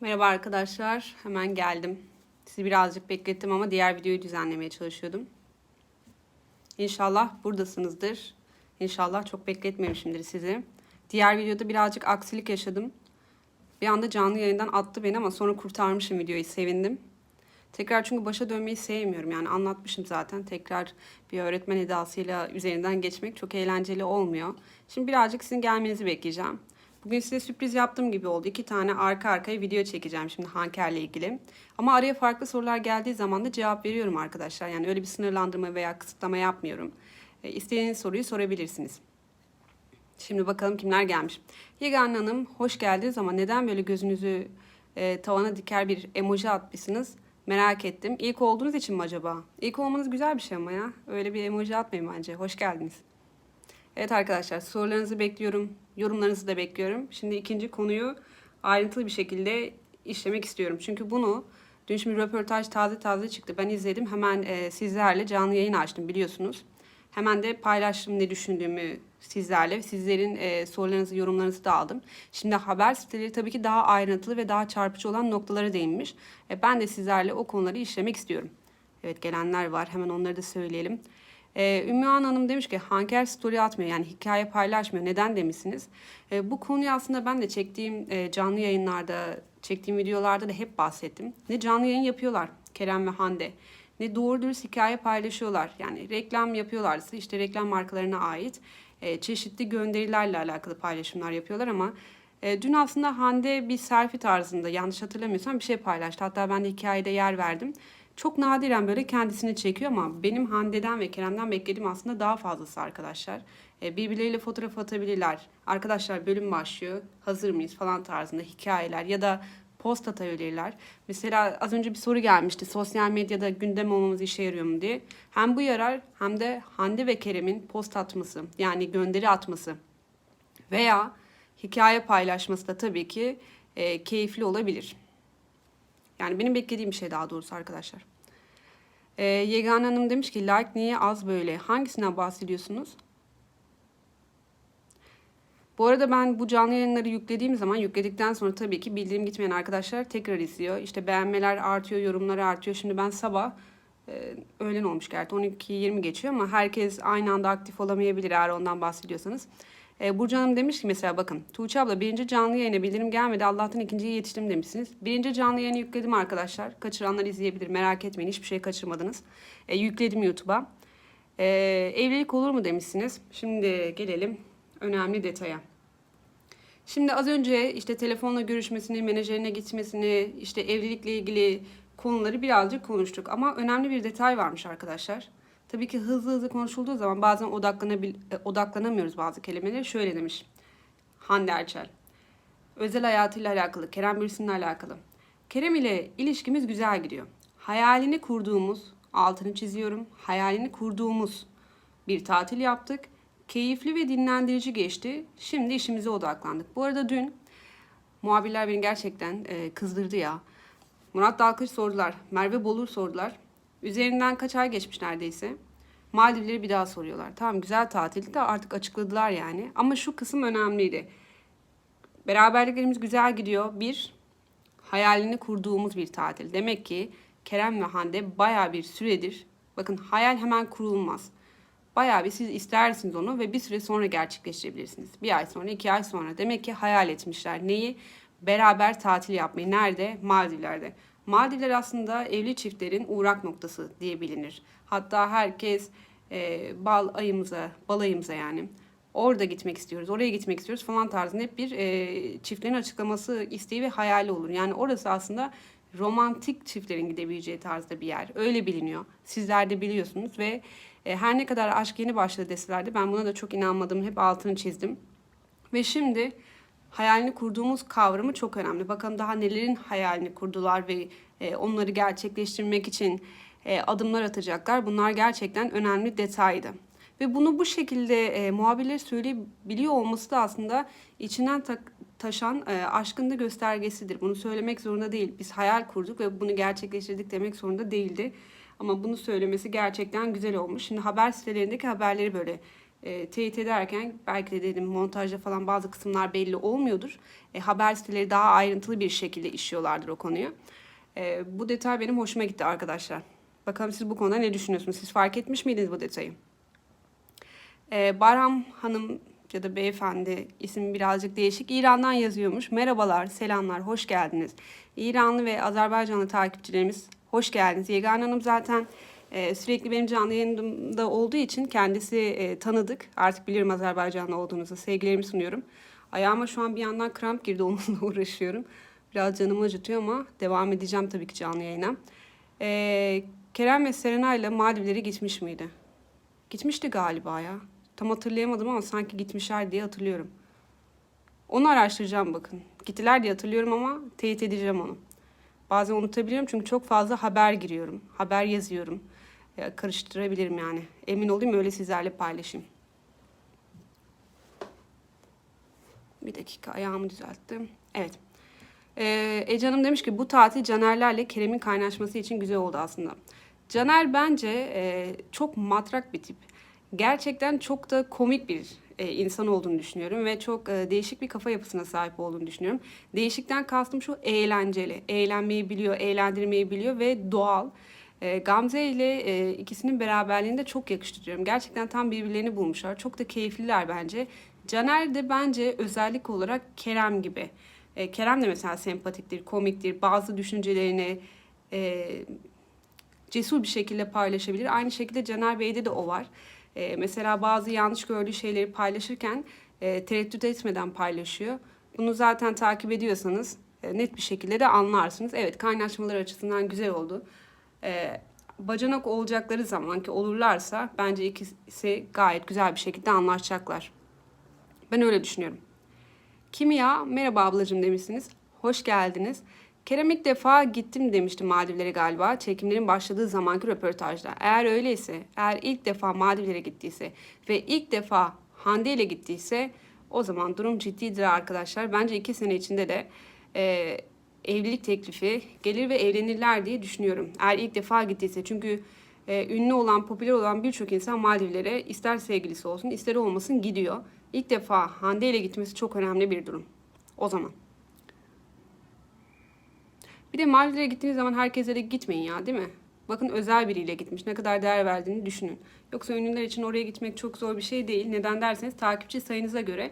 Merhaba arkadaşlar, hemen geldim. Sizi birazcık beklettim ama diğer videoyu düzenlemeye çalışıyordum. İnşallah buradasınızdır. İnşallah çok bekletmemişimdir sizi. Diğer videoda birazcık aksilik yaşadım. Bir anda canlı yayından attı beni ama sonra kurtarmışım videoyu, sevindim. Tekrar çünkü başa dönmeyi sevmiyorum. Yani anlatmışım zaten. Tekrar bir öğretmen edasıyla üzerinden geçmek çok eğlenceli olmuyor. Şimdi birazcık sizin gelmenizi bekleyeceğim. Bugün size sürpriz yaptığım gibi oldu. İki tane arka arkaya video çekeceğim şimdi Hanker'le ilgili. Ama araya farklı sorular geldiği zaman da cevap veriyorum arkadaşlar. Yani öyle bir sınırlandırma veya kısıtlama yapmıyorum. E, istediğiniz soruyu sorabilirsiniz. Şimdi bakalım kimler gelmiş. Yegane Hanım hoş geldiniz ama neden böyle gözünüzü e, tavana diker bir emoji atmışsınız? Merak ettim. İlk olduğunuz için mi acaba? İlk olmanız güzel bir şey ama ya. Öyle bir emoji atmayın bence. Hoş geldiniz. Evet arkadaşlar sorularınızı bekliyorum. Yorumlarınızı da bekliyorum. Şimdi ikinci konuyu ayrıntılı bir şekilde işlemek istiyorum. Çünkü bunu dün şimdi röportaj taze taze çıktı. Ben izledim. Hemen e, sizlerle canlı yayın açtım biliyorsunuz. Hemen de paylaştım ne düşündüğümü sizlerle. Sizlerin e, sorularınızı, yorumlarınızı da aldım. Şimdi haber siteleri tabii ki daha ayrıntılı ve daha çarpıcı olan noktalara değinmiş. E, ben de sizlerle o konuları işlemek istiyorum. Evet gelenler var. Hemen onları da söyleyelim. Ee, Ümmühan Hanım demiş ki Hanker story atmıyor yani hikaye paylaşmıyor. Neden demişsiniz? Ee, bu konuyu aslında ben de çektiğim e, canlı yayınlarda, çektiğim videolarda da hep bahsettim. Ne canlı yayın yapıyorlar Kerem ve Hande. Ne doğru dürüst hikaye paylaşıyorlar. Yani reklam yapıyorlarsa işte reklam markalarına ait e, çeşitli gönderilerle alakalı paylaşımlar yapıyorlar ama e, dün aslında Hande bir selfie tarzında yanlış hatırlamıyorsam bir şey paylaştı. Hatta ben de hikayede yer verdim. Çok nadiren böyle kendisini çekiyor ama benim Hande'den ve Kerem'den beklediğim aslında daha fazlası arkadaşlar. E, birbirleriyle fotoğraf atabilirler. Arkadaşlar bölüm başlıyor. Hazır mıyız falan tarzında hikayeler ya da post atabilirler. Mesela az önce bir soru gelmişti. Sosyal medyada gündem olmamız işe yarıyor mu diye. Hem bu yarar hem de Hande ve Kerem'in post atması yani gönderi atması veya hikaye paylaşması da tabii ki e, keyifli olabilir. Yani benim beklediğim bir şey daha doğrusu arkadaşlar. Ee, Yegane Hanım demiş ki like niye az böyle? Hangisinden bahsediyorsunuz? Bu arada ben bu canlı yayınları yüklediğim zaman yükledikten sonra tabii ki bildirim gitmeyen arkadaşlar tekrar izliyor. İşte beğenmeler artıyor, yorumlar artıyor. Şimdi ben sabah e, öğlen olmuş gerçi 12-20 geçiyor ama herkes aynı anda aktif olamayabilir eğer ondan bahsediyorsanız. E, Burcu Hanım demiş ki mesela bakın Tuğçe abla birinci canlı yayına bildirim gelmedi Allah'tan ikinciye yetiştim demişsiniz. Birinci canlı yayını yükledim arkadaşlar. Kaçıranlar izleyebilir merak etmeyin hiçbir şey kaçırmadınız. E, yükledim YouTube'a. E, evlilik olur mu demişsiniz. Şimdi gelelim önemli detaya. Şimdi az önce işte telefonla görüşmesini, menajerine gitmesini, işte evlilikle ilgili konuları birazcık konuştuk. Ama önemli bir detay varmış arkadaşlar. Tabii ki hızlı hızlı konuşulduğu zaman bazen odaklanabil, e, odaklanamıyoruz bazı kelimeleri. Şöyle demiş Hande Erçel. Özel hayatıyla alakalı, Kerem Bürsin'le alakalı. Kerem ile ilişkimiz güzel gidiyor. Hayalini kurduğumuz, altını çiziyorum, hayalini kurduğumuz bir tatil yaptık. Keyifli ve dinlendirici geçti. Şimdi işimize odaklandık. Bu arada dün muhabirler beni gerçekten e, kızdırdı ya. Murat Dalkış sordular, Merve Bolur sordular. Üzerinden kaç ay geçmiş neredeyse. Maldivleri bir daha soruyorlar. Tamam güzel tatildi de artık açıkladılar yani. Ama şu kısım önemliydi. Beraberliklerimiz güzel gidiyor. Bir, hayalini kurduğumuz bir tatil. Demek ki Kerem ve Hande baya bir süredir, bakın hayal hemen kurulmaz. Bayağı bir siz istersiniz onu ve bir süre sonra gerçekleştirebilirsiniz. Bir ay sonra, iki ay sonra. Demek ki hayal etmişler. Neyi? Beraber tatil yapmayı. Nerede? Maldivler'de. Maldivler aslında evli çiftlerin uğrak noktası diye bilinir. Hatta herkes e, bal ayımıza, balayımıza yani orada gitmek istiyoruz, oraya gitmek istiyoruz falan tarzında hep bir e, çiftlerin açıklaması isteği ve hayali olur. Yani orası aslında romantik çiftlerin gidebileceği tarzda bir yer. Öyle biliniyor. Sizler de biliyorsunuz ve e, her ne kadar aşk yeni başladı deseler de ben buna da çok inanmadım. Hep altını çizdim. Ve şimdi hayalini kurduğumuz kavramı çok önemli. Bakalım daha nelerin hayalini kurdular ve e, onları gerçekleştirmek için e, adımlar atacaklar. Bunlar gerçekten önemli detaydı. Ve bunu bu şekilde e, muhabirler söyleyebiliyor olması da aslında içinden ta- taşan e, aşkın da göstergesidir. Bunu söylemek zorunda değil. Biz hayal kurduk ve bunu gerçekleştirdik demek zorunda değildi. Ama bunu söylemesi gerçekten güzel olmuş. Şimdi haber sitelerindeki haberleri böyle e, teyit ederken belki de dedim montajda falan bazı kısımlar belli olmuyordur. E, haber siteleri daha ayrıntılı bir şekilde işliyorlardır o konuyu. E, bu detay benim hoşuma gitti arkadaşlar. Bakalım siz bu konuda ne düşünüyorsunuz? Siz fark etmiş miydiniz bu detayı? E, Barham Hanım ya da beyefendi isim birazcık değişik. İran'dan yazıyormuş. Merhabalar, selamlar, hoş geldiniz. İranlı ve Azerbaycanlı takipçilerimiz hoş geldiniz. Yegane Hanım zaten e, sürekli benim canlı yayınımda olduğu için kendisi e, tanıdık. Artık biliyorum Azerbaycanlı olduğunuzu. Sevgilerimi sunuyorum. Ayağıma şu an bir yandan kramp girdi onunla uğraşıyorum. Biraz canımı acıtıyor ama devam edeceğim tabii ki canlı yayına. E, Kerem ve Serena ile Maldivlere gitmiş miydi? Gitmişti galiba ya. Tam hatırlayamadım ama sanki gitmişler diye hatırlıyorum. Onu araştıracağım bakın. Gittiler diye hatırlıyorum ama teyit edeceğim onu. Bazen unutabiliyorum çünkü çok fazla haber giriyorum. Haber yazıyorum. Ya, karıştırabilirim yani. Emin olayım öyle sizlerle paylaşayım. Bir dakika ayağımı düzelttim. Evet. Ee, Ece Hanım demiş ki bu tatil Caner'lerle Kerem'in kaynaşması için güzel oldu aslında. Caner bence e, çok matrak bir tip. Gerçekten çok da komik bir e, insan olduğunu düşünüyorum ve çok e, değişik bir kafa yapısına sahip olduğunu düşünüyorum. Değişikten kastım şu eğlenceli. Eğlenmeyi biliyor, eğlendirmeyi biliyor ve doğal. E, Gamze ile e, ikisinin beraberliğini de çok yakıştırıyorum. Gerçekten tam birbirlerini bulmuşlar. Çok da keyifliler bence. Caner de bence özellik olarak Kerem gibi. E, Kerem de mesela sempatiktir, komiktir. Bazı düşüncelerini e, cesur bir şekilde paylaşabilir. Aynı şekilde Caner Bey'de de o var. E, mesela bazı yanlış gördüğü şeyleri paylaşırken e, tereddüt etmeden paylaşıyor. Bunu zaten takip ediyorsanız net bir şekilde de anlarsınız. Evet kaynaşmalar açısından güzel oldu. E, bacanak olacakları zaman ki olurlarsa bence ikisi gayet güzel bir şekilde anlaşacaklar. Ben öyle düşünüyorum. Kimya, merhaba ablacığım demişsiniz. Hoş geldiniz. Kerem ilk defa gittim demişti Maldivlere galiba çekimlerin başladığı zamanki röportajda. Eğer öyleyse, eğer ilk defa Maldivlere gittiyse ve ilk defa Hande ile gittiyse o zaman durum ciddidir arkadaşlar. Bence iki sene içinde de e, evlilik teklifi gelir ve evlenirler diye düşünüyorum. Eğer ilk defa gittiyse çünkü e, ünlü olan, popüler olan birçok insan Maldivlere ister sevgilisi olsun ister olmasın gidiyor. İlk defa Hande ile gitmesi çok önemli bir durum. O zaman. Bir de Maldivlere gittiğiniz zaman herkese de gitmeyin ya değil mi? Bakın özel biriyle gitmiş. Ne kadar değer verdiğini düşünün. Yoksa ünlüler için oraya gitmek çok zor bir şey değil. Neden derseniz takipçi sayınıza göre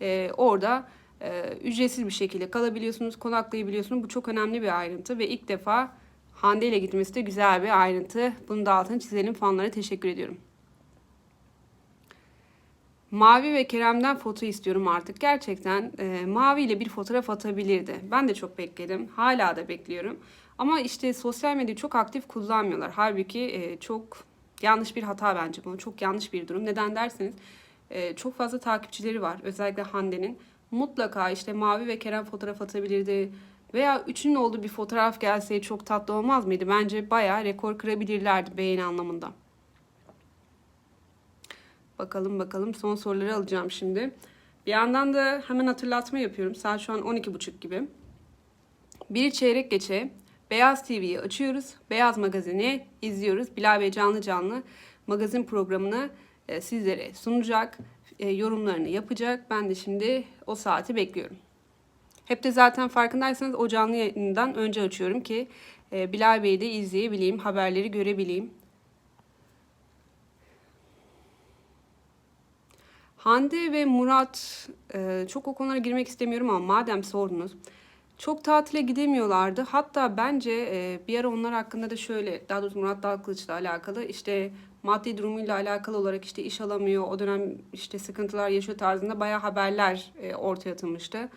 e, orada e, ücretsiz bir şekilde kalabiliyorsunuz, konaklayabiliyorsunuz. Bu çok önemli bir ayrıntı ve ilk defa Hande ile gitmesi de güzel bir ayrıntı. Bunu da altını çizelim. Fanlara teşekkür ediyorum. Mavi ve Kerem'den foto istiyorum artık. Gerçekten e, Mavi ile bir fotoğraf atabilirdi. Ben de çok bekledim. Hala da bekliyorum. Ama işte sosyal medyayı çok aktif kullanmıyorlar. Halbuki e, çok yanlış bir hata bence bu. Çok yanlış bir durum. Neden derseniz e, çok fazla takipçileri var. Özellikle Hande'nin. Mutlaka işte Mavi ve Kerem fotoğraf atabilirdi. Veya üçünün olduğu bir fotoğraf gelseydi çok tatlı olmaz mıydı? Bence bayağı rekor kırabilirlerdi beğeni anlamında. Bakalım bakalım son soruları alacağım şimdi. Bir yandan da hemen hatırlatma yapıyorum. Saat şu an 12.30 gibi. Bir çeyrek geçe Beyaz TV'yi açıyoruz. Beyaz Magazin'i izliyoruz. Bilal Bey canlı canlı magazin programını e, sizlere sunacak. E, yorumlarını yapacak. Ben de şimdi o saati bekliyorum. Hep de zaten farkındaysanız o canlı yayından önce açıyorum ki e, Bilal Bey'i de izleyebileyim, haberleri görebileyim. Hande ve Murat e, çok o konulara girmek istemiyorum ama madem sordunuz. Çok tatile gidemiyorlardı. Hatta bence bir ara onlar hakkında da şöyle, daha doğrusu Murat Dalkılıç'la alakalı işte maddi durumuyla alakalı olarak işte iş alamıyor, o dönem işte sıkıntılar yaşıyor tarzında bayağı haberler e, ortaya atılmıştı.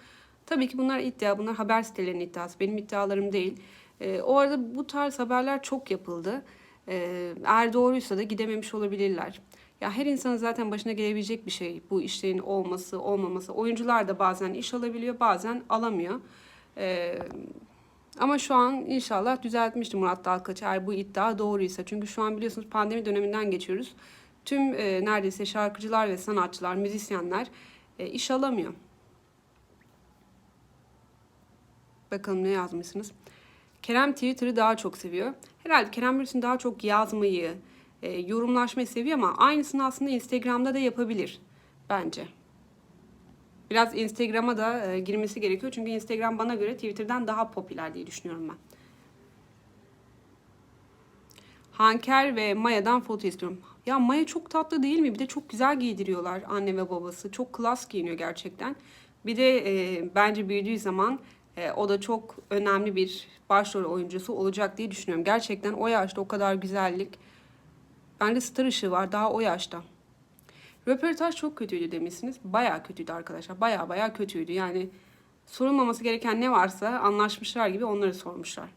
Tabii ki bunlar iddia, bunlar haber sitelerinin iddiası, benim iddialarım değil. E, o arada bu tarz haberler çok yapıldı. E, eğer doğruysa da gidememiş olabilirler. Ya her insanın zaten başına gelebilecek bir şey bu işlerin olması, olmaması. Oyuncular da bazen iş alabiliyor, bazen alamıyor. Ee, ama şu an inşallah düzeltmişti Murat Dalkaç eğer bu iddia doğruysa. Çünkü şu an biliyorsunuz pandemi döneminden geçiyoruz. Tüm e, neredeyse şarkıcılar ve sanatçılar, müzisyenler e, iş alamıyor. Bakalım ne yazmışsınız. Kerem Twitter'ı daha çok seviyor. Herhalde Kerem Bürsin daha çok yazmayı, e, yorumlaşmayı seviyor ama aynısını aslında Instagram'da da yapabilir bence. Biraz Instagram'a da e, girmesi gerekiyor. Çünkü Instagram bana göre Twitter'dan daha popüler diye düşünüyorum ben. Hanker ve Maya'dan foto istiyorum. Ya Maya çok tatlı değil mi? Bir de çok güzel giydiriyorlar anne ve babası. Çok klas giyiniyor gerçekten. Bir de e, bence büyüdüğü zaman e, o da çok önemli bir başrol oyuncusu olacak diye düşünüyorum. Gerçekten o yaşta o kadar güzellik. Bende star ışığı var daha o yaşta. Röportaj çok kötüydü demişsiniz. Bayağı kötüydü arkadaşlar. Bayağı bayağı kötüydü. Yani sorulmaması gereken ne varsa anlaşmışlar gibi onları sormuşlar.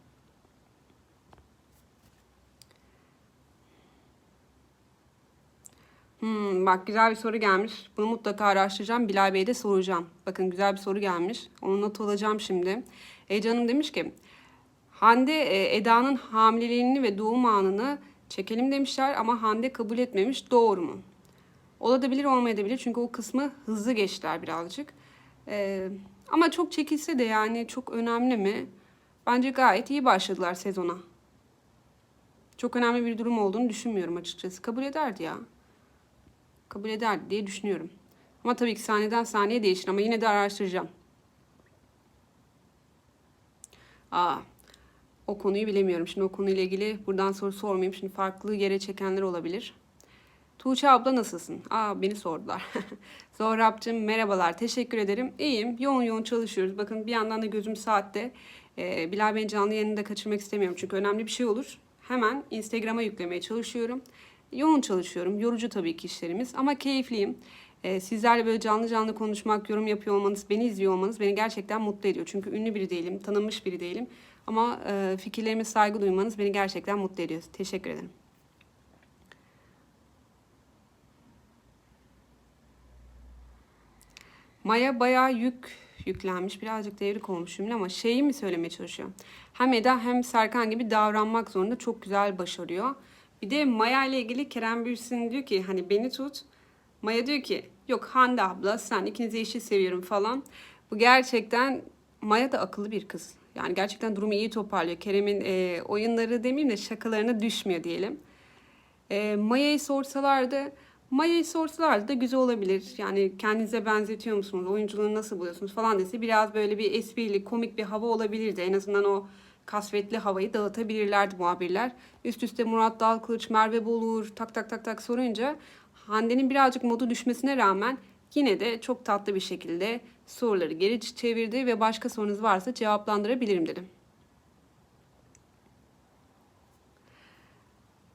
Hmm, bak güzel bir soru gelmiş. Bunu mutlaka araştıracağım. Bilal Bey'e de soracağım. Bakın güzel bir soru gelmiş. Onu not alacağım şimdi. Ece Hanım demiş ki Hande e, Eda'nın hamileliğini ve doğum anını çekelim demişler ama Hande kabul etmemiş. Doğru mu? Olabilir olmayabilir çünkü o kısmı hızlı geçtiler birazcık. Ee, ama çok çekilse de yani çok önemli mi? Bence gayet iyi başladılar sezona. Çok önemli bir durum olduğunu düşünmüyorum açıkçası. Kabul ederdi ya. Kabul ederdi diye düşünüyorum. Ama tabii ki sahneden sahneye değişir ama yine de araştıracağım. Aa, o konuyu bilemiyorum. Şimdi o konuyla ilgili buradan soru sormayayım. Şimdi farklı yere çekenler olabilir. Tuğçe abla nasılsın? Aa beni sordular. Zohrab'cığım merhabalar. Teşekkür ederim. İyiyim. Yoğun yoğun çalışıyoruz. Bakın bir yandan da gözüm saatte. Ee, Bilal Bey'in canlı yayını da kaçırmak istemiyorum. Çünkü önemli bir şey olur. Hemen Instagram'a yüklemeye çalışıyorum. Yoğun çalışıyorum. Yorucu tabii ki işlerimiz. Ama keyifliyim. Ee, sizlerle böyle canlı canlı konuşmak, yorum yapıyor olmanız, beni izliyor olmanız beni gerçekten mutlu ediyor. Çünkü ünlü biri değilim, tanınmış biri değilim. Ama e, fikirlerime saygı duymanız beni gerçekten mutlu ediyor. Teşekkür ederim. Maya bayağı yük yüklenmiş. Birazcık devrik olmuş cümle ama şeyi mi söylemeye çalışıyor? Hem Eda hem Serkan gibi davranmak zorunda çok güzel başarıyor. Bir de Maya ile ilgili Kerem Bürsin diyor ki hani beni tut. Maya diyor ki yok Hande abla sen ikinizi eşit seviyorum falan. Bu gerçekten Maya da akıllı bir kız. Yani gerçekten durumu iyi toparlıyor. Kerem'in e, oyunları demeyeyim de şakalarına düşmüyor diyelim. E, Maya'yı sorsalardı Maya'yı sorsalardı da güzel olabilir. Yani kendinize benzetiyor musunuz? Oyunculuğunu nasıl buluyorsunuz falan dese biraz böyle bir esprili, komik bir hava olabilirdi. En azından o kasvetli havayı dağıtabilirlerdi muhabirler. Üst üste Murat Dalkılıç, Merve Bolur tak tak tak tak sorunca Hande'nin birazcık modu düşmesine rağmen yine de çok tatlı bir şekilde soruları geri çevirdi ve başka sorunuz varsa cevaplandırabilirim dedim.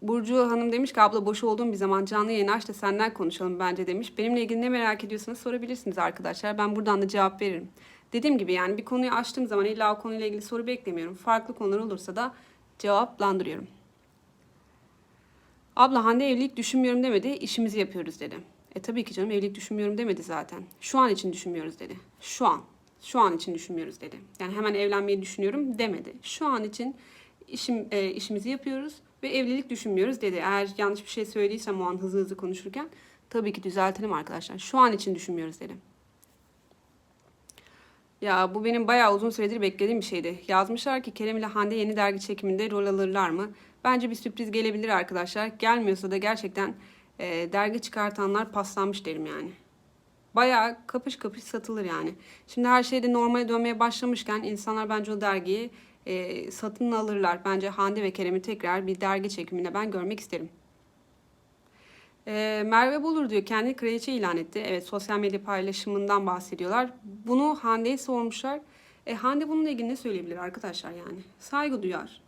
Burcu Hanım demiş ki abla boş olduğum bir zaman canlı yayın aç da senden konuşalım bence demiş. Benimle ilgili ne merak ediyorsanız sorabilirsiniz arkadaşlar. Ben buradan da cevap veririm. Dediğim gibi yani bir konuyu açtığım zaman illa o konuyla ilgili soru beklemiyorum. Farklı konular olursa da cevaplandırıyorum. Abla Hande evlilik düşünmüyorum demedi, işimizi yapıyoruz dedi. E tabii ki canım evlilik düşünmüyorum demedi zaten. Şu an için düşünmüyoruz dedi. Şu an. Şu an için düşünmüyoruz dedi. Yani hemen evlenmeyi düşünüyorum demedi. Şu an için işim e, işimizi yapıyoruz ve evlilik düşünmüyoruz dedi. Eğer yanlış bir şey söylediysem o an hızlı hızlı konuşurken tabii ki düzeltelim arkadaşlar. Şu an için düşünmüyoruz dedi. Ya bu benim bayağı uzun süredir beklediğim bir şeydi. Yazmışlar ki Kerem ile Hande yeni dergi çekiminde rol alırlar mı? Bence bir sürpriz gelebilir arkadaşlar. Gelmiyorsa da gerçekten e, dergi çıkartanlar paslanmış derim yani. Bayağı kapış kapış satılır yani. Şimdi her şeyde normale dönmeye başlamışken insanlar bence o dergiyi e, satın alırlar. Bence Hande ve Kerem'i tekrar bir dergi çekiminde ben görmek isterim. E, Merve Bolur diyor kendi kraliçe ilan etti. Evet sosyal medya paylaşımından bahsediyorlar. Bunu Hande'ye sormuşlar. E, Hande bununla ilgili ne söyleyebilir arkadaşlar yani? Saygı duyar.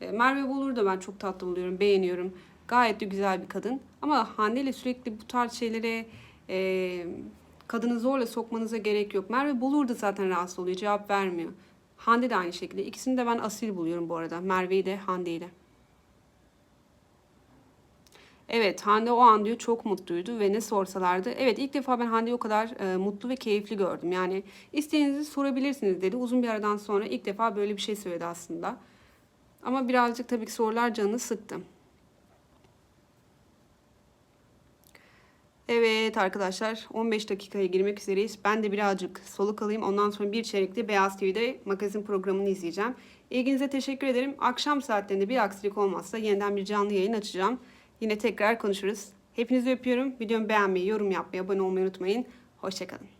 E, Merve Bolur'u da ben çok tatlı buluyorum, beğeniyorum. Gayet de güzel bir kadın. Ama Hande ile sürekli bu tarz şeylere e, kadını zorla sokmanıza gerek yok. Merve Bolur da zaten rahatsız oluyor, cevap vermiyor. Hande de aynı şekilde. İkisini de ben asil buluyorum bu arada. Merve'yi de Hande'yi de. Evet Hande o an diyor çok mutluydu ve ne sorsalardı. Evet ilk defa ben Hande'yi o kadar e, mutlu ve keyifli gördüm. Yani isteğinizi sorabilirsiniz dedi. Uzun bir aradan sonra ilk defa böyle bir şey söyledi aslında. Ama birazcık tabii ki sorular canını sıktı. Evet arkadaşlar 15 dakikaya girmek üzereyiz. Ben de birazcık soluk alayım. Ondan sonra bir çeyrekte Beyaz TV'de magazin programını izleyeceğim. İlginize teşekkür ederim. Akşam saatlerinde bir aksilik olmazsa yeniden bir canlı yayın açacağım. Yine tekrar konuşuruz. Hepinizi öpüyorum. Videomu beğenmeyi, yorum yapmayı, abone olmayı unutmayın. Hoşçakalın.